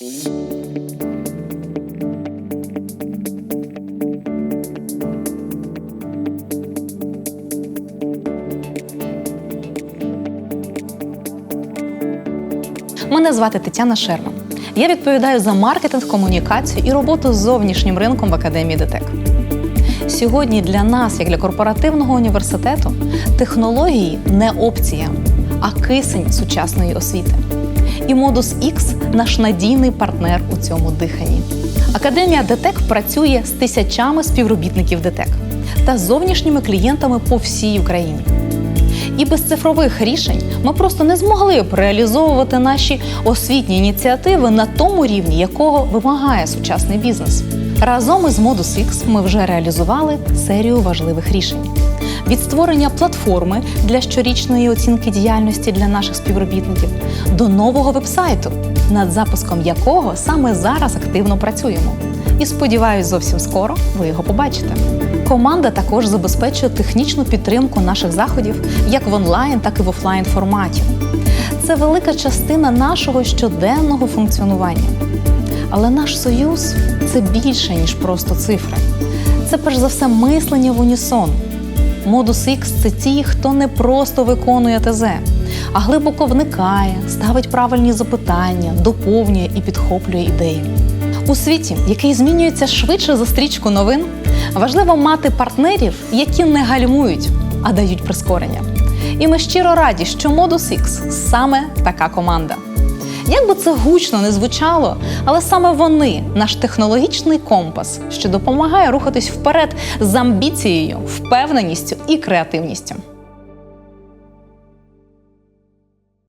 Мене звати Тетяна Шерман. Я відповідаю за маркетинг, комунікацію і роботу з зовнішнім ринком в Академії ДТЕК. Сьогодні для нас, як для корпоративного університету, технології не опція, а кисень сучасної освіти. І Модус X – наш надійний партнер у цьому диханні. Академія ДТЕК працює з тисячами співробітників ДТЕК та зовнішніми клієнтами по всій Україні. І без цифрових рішень ми просто не змогли б реалізовувати наші освітні ініціативи на тому рівні, якого вимагає сучасний бізнес. Разом із Modus X ми вже реалізували серію важливих рішень. Від створення платформи для щорічної оцінки діяльності для наших співробітників до нового вебсайту, над запуском якого саме зараз активно працюємо. І сподіваюсь, зовсім скоро ви його побачите. Команда також забезпечує технічну підтримку наших заходів як в онлайн, так і в офлайн форматі. Це велика частина нашого щоденного функціонування. Але наш союз це більше, ніж просто цифри. Це перш за все мислення в унісон. Модус X – це ті, хто не просто виконує ТЗ, а глибоко вникає, ставить правильні запитання, доповнює і підхоплює ідеї. У світі, який змінюється швидше за стрічку новин, важливо мати партнерів, які не гальмують, а дають прискорення. І ми щиро раді, що Modus X – саме така команда. Як би це гучно не звучало, але саме вони наш технологічний компас, що допомагає рухатись вперед з амбіцією, впевненістю і креативністю.